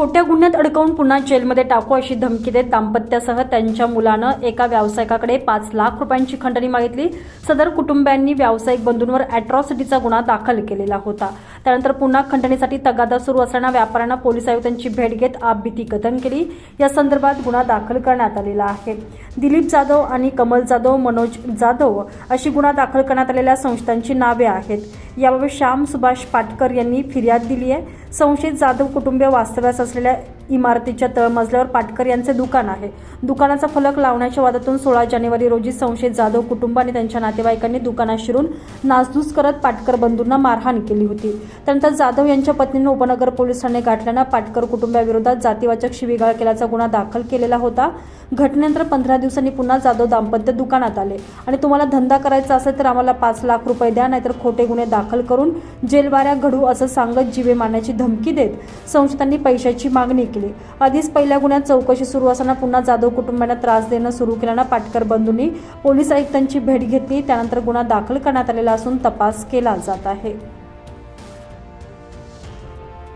खोट्या गुन्ह्यात अडकवून पुन्हा जेलमध्ये टाकू अशी धमकी देत दाम्पत्यासह त्यांच्या मुलानं एका व्यावसायिकाकडे पाच लाख रुपयांची खंडणी मागितली. सदर कुटुंबियांनी व्यावसायिक बंधूंवर अॅट्रॉसिटीचा गुन्हा दाखल केलेला होता. त्यानंतर पुन्हा खंडणीसाठी तगादा सुरू असताना व्यापाऱ्यांना पोलीस आयुक्तांची भेट घेत आपभीती कथन केली. या संदर्भात गुन्हा दाखल करण्यात आलेला आहे. दिलीप जाधव आणि कमल जाधव मनोज जाधव अशी गुन्हा दाखल करण्यात आलेल्या संस्थांची नावे आहेत. याबाबत श्याम सुभाष पाटकर यांनी फिर्याद दिली आहे संशयित जाधव कुटुंबीय वास्तव्यास ന്യൂസിൽ इमारतीच्या तळमजल्यावर पाटकर यांचे दुकान आहे. दुकानाचा फलक लावण्याच्या वादातून सोळा जानेवारी रोजी संशयित जाधव कुटुंब आणि त्यांच्या नातेवाईकांनी दुकानात शिरून नासधूस करत पाटकर बंधूंना मारहाण केली होती. त्यानंतर जाधव यांच्या पत्नीनं उपनगर पोलीस ठाणे गाठल्यानं पाटकर कुटुंबाविरोधात जातीवाचक शिवीगाळ केल्याचा गुन्हा दाखल केलेला होता. घटनेनंतर पंधरा दिवसांनी पुन्हा जाधव दाम्पत्य दुकानात आले. आणि तुम्हाला धंदा करायचा असेल तर आम्हाला पाच लाख रुपये द्या नाहीतर खोटे गुन्हे दाखल करून जेलवाऱ्या घडू असं सांगत जीवे मारण्याची धमकी देत संशयितांनी पैशाची मागणी केली. आधीच पहिल्या गुन्ह्यात चौकशी सुरू असताना पुन्हा जाधव कुटुंबांना त्रास देणं सुरू केल्यानं पाटकर बंधूंनी पोलीस आयुक्तांची भेट घेतली. त्यानंतर गुन्हा दाखल करण्यात आलेला असून तपास केला जात आहे.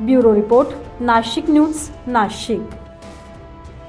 Bureau report Nashik news Nashik.